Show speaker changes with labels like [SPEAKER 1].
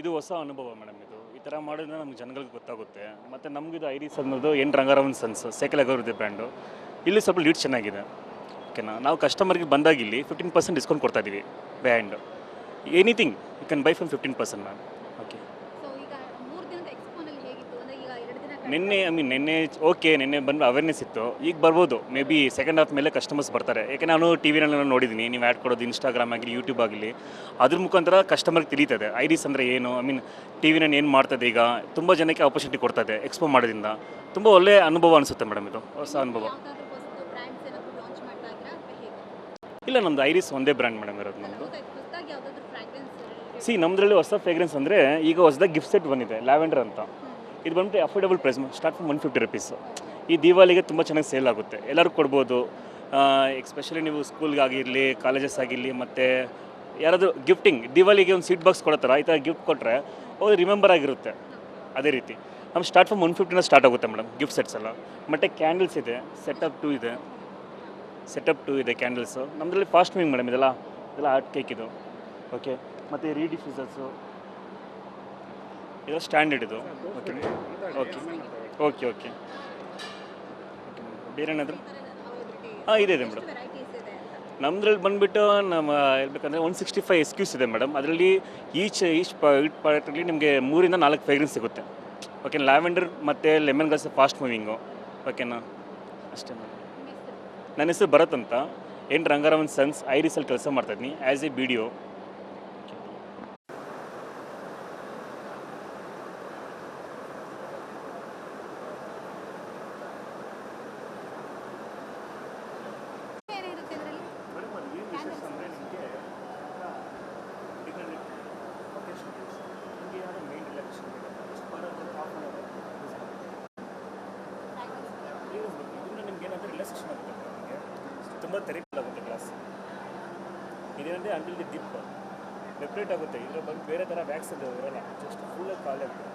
[SPEAKER 1] ಇದು ಹೊಸ ಅನುಭವ ಮೇಡಮ್ ಇದು. ಈ ಥರ ಮಾಡಿದ್ರೆ ನಮ್ಗೆ ಜನಗಳಿಗೆ ಗೊತ್ತಾಗುತ್ತೆ. ಮತ್ತು ಇದು ಐರಿಸ್ ಅನ್ನೋದು ಎನ್ ರಂಗಾರಾವನ್ ಸನ್ಸ್ ಸೈಕಲ್ ಅಗೌರದೆ ಬ್ರ್ಯಾಂಡು ಇಲ್ಲಿ ಸ್ವಲ್ಪ ಲೀಡ್ ಚೆನ್ನಾಗಿದೆ. ಓಕೆನಾ ನಾವು ಕಸ್ಟಮರ್ಗೆ ಬಂದಾಗ ಇಲ್ಲಿ ಫಿಫ್ಟೀನ್ ಪರ್ಸೆಂಟ್ ಡಿಸ್ಕೌಂಟ್ ಕೊಡ್ತಾ ಇದ್ದೀವಿ band anything you can buy from fifteen percent ma'am okay ನಿನ್ನೆ ಐ ಮೀನ್ ನಿನ್ನೆ ಓಕೆ ನಿನ್ನೆ ಬಂದು ಅವೇರ್ನೆಸ್ ಇತ್ತು. ಈಗ ಬರ್ಬೋದು. ಮೇ ಬಿ ಸೆಕೆಂಡ್ ಹಾಫ್ ಮೇಲೆ ಕಸ್ಟಮರ್ಸ್ ಬರ್ತಾರೆ. ಯಾಕೆ ನಾನು ಟಿ ವಿನಲ್ಲಿ ನೋಡಿದ್ದೀನಿ ನೀವು ಆ್ಯಡ್ ಕೊಡೋದು ಇನ್ಸ್ಟಾಗ್ರಾಮ್ ಆಗಲಿ ಯೂಟ್ಯೂಬ್ ಆಗಲಿ ಅದ್ರ ಮುಖಾಂತರ ಕಸ್ಟಮರ್ಗೆ ತಿಳಿತದೆ. ಐರಿಸ್ ಅಂದರೆ ಏನು? ಐ ಮೀನ್ ಟಿ ವಿನಲ್ಲಿ ಏನು ಮಾಡ್ತದೆ ಈಗ? ತುಂಬ ಜನಕ್ಕೆ ಆಪರ್ಚುನಿಟಿ ಕೊಡ್ತದೆ ಎಕ್ಸ್ಪೋ ಮಾಡೋದ್ರಿಂದ. ತುಂಬ ಒಳ್ಳೆಯ ಅನುಭವ ಅನಿಸುತ್ತೆ ಮೇಡಮ್ ಇದು. ಹೊಸ ಅನುಭವ. ಇಲ್ಲ ನಮ್ಮದು ಐರಿಸ್ ಒಂದೇ ಬ್ರ್ಯಾಂಡ್ ಮೇಡಮ್ ಇರೋದು ನಮ್ಮದು ಸಿ ನಮ್ಮದ್ರಲ್ಲಿ ಹೊಸ ಫ್ರೇಗ್ರೆನ್ಸ್ ಅಂದರೆ ಈಗ ಹೊಸದಾಗಿ ಗಿಫ್ಟ್ ಸೆಟ್ ಬಂದಿದೆ. ಲ್ಯಾವೆಂಡರ್ ಅಂತ. ಇದು ಬಂದ್ಬಿಟ್ಟು affordable price start from one fifty rupees ಈ ದಿವಾಲಿಗೆ ತುಂಬ ಚೆನ್ನಾಗಿ ಸೇಲ್ ಆಗುತ್ತೆ. ಎಲ್ಲರೂ ಕೊಡ್ಬೋದು. ಎಕ್ಸ್ಪೆಷಲಿ ನೀವು ಸ್ಕೂಲ್ಗಾಗಿರಲಿ ಕಾಲೇಜಸ್ ಆಗಿರಲಿ, ಮತ್ತು ಯಾರಾದರೂ ಗಿಫ್ಟಿಂಗ್ ದೀವಾಲಿಗೆ ಒಂದು ಸೀಟ್ ಬಾಕ್ಸ್ ಕೊಡ್ತಾರೆ ಈ ಥರ ಗಿಫ್ಟ್ ಕೊಟ್ಟರೆ ಅವ್ರು ರಿಮೆಂಬರ್ ಆಗಿರುತ್ತೆ. ಅದೇ ರೀತಿ. ನಮ್ಮ ಸ್ಟಾರ್ಟ್ ಫ್ರಮ್ ಒನ್ ಫಿಫ್ಟಿನ ಸ್ಟಾರ್ಟ್ ಆಗುತ್ತೆ ಮೇಡಮ್ ಗಿಫ್ಟ್ ಸೆಟ್ಸ್ ಎಲ್ಲ. ಮತ್ತು ಕ್ಯಾಂಡಲ್ಸ್ ಇದೆ ಸೆಟಪ್ ಟು ಇದೆ. ಸೆಟಪ್ ಟು ಇದೆ ಕ್ಯಾಂಡಲ್ಸು ನಮ್ಮದ್ರಲ್ಲಿ ಫಾಸ್ಟ್ ಮೂವಿಂಗ್ ಮೇಡಮ್ ಇದೆಲ್ಲ ಇದೆಲ್ಲ ಆರ್ಟ್ ಕೇಕ್ ಇದು. ಓಕೆ ಮತ್ತು ರೀಡಿಫ್ಯೂಸರ್ಸು ಇದು ಸ್ಟ್ಯಾಂಡರ್ಡ್ ಇದು. ಓಕೆ ಓಕೆ ಓಕೆ ಓಕೆ ಬೇರೆ ಏನಾದರೂ? ಹಾಂ ಇದೆ ಇದೆ ಮೇಡಮ್ ನಮ್ಮದ್ರಲ್ಲಿ ಬಂದುಬಿಟ್ಟು ನಮ್ಮ ಹೇಳ್ಬೇಕಂದ್ರೆ ಒನ್ ಸಿಕ್ಸ್ಟಿ ಫೈವ್ ಎಸ್ಕ್ಯೂಸ್ ಇದೆ ಮೇಡಮ್ ಅದರಲ್ಲಿ ಈಚ್ ಈಚ್ ಪ್ರಾಡಕ್ಟಲ್ಲಿ ನಿಮಗೆ ಮೂರಿಂದ ನಾಲ್ಕು ಫ್ರೇಗ್ರೆನ್ಸ್ ಸಿಗುತ್ತೆ. ಓಕೆ ಲ್ಯಾವೆಂಡರ್ ಮತ್ತು ಲೆಮನ್ ಗ್ಲಾಸ್ ಫಾಸ್ಟ್ ಮೂವಿಂಗು ಓಕೆನಾ ಅಷ್ಟೇ ಮೇಡಮ್ ನನ್ನ ಹೆಸರು ಭರತ್ ಅಂತ. ಏನು ರಂಗಾರಾಮನ್ ಸನ್ಸ್ ಐರಿಸಲ್ಲಿ ಕೆಲಸ ಮಾಡ್ತಾಯಿದ್ದೀನಿ ಆ್ಯಸ್ ಎ ಬಿ ಡಿ ತುಂಬ ತೆರಿಕಲ್ ಆಗುತ್ತೆ ಗ್ಲಾಸ್ ಇದೇನಂದರೆ ಅಂಟಿಲ್ ದಿ ದಿಪ್ ಡೆಪ್ರೇಟ್ ಆಗುತ್ತೆ. ಇದರ ಬಗ್ಗೆ ಬೇರೆ ಥರ ವ್ಯಾಕ್ಸ್ ಅದು ಜಸ್ಟ್ ಫುಲ್ ಖಾಲಿ ಆಗುತ್ತೆ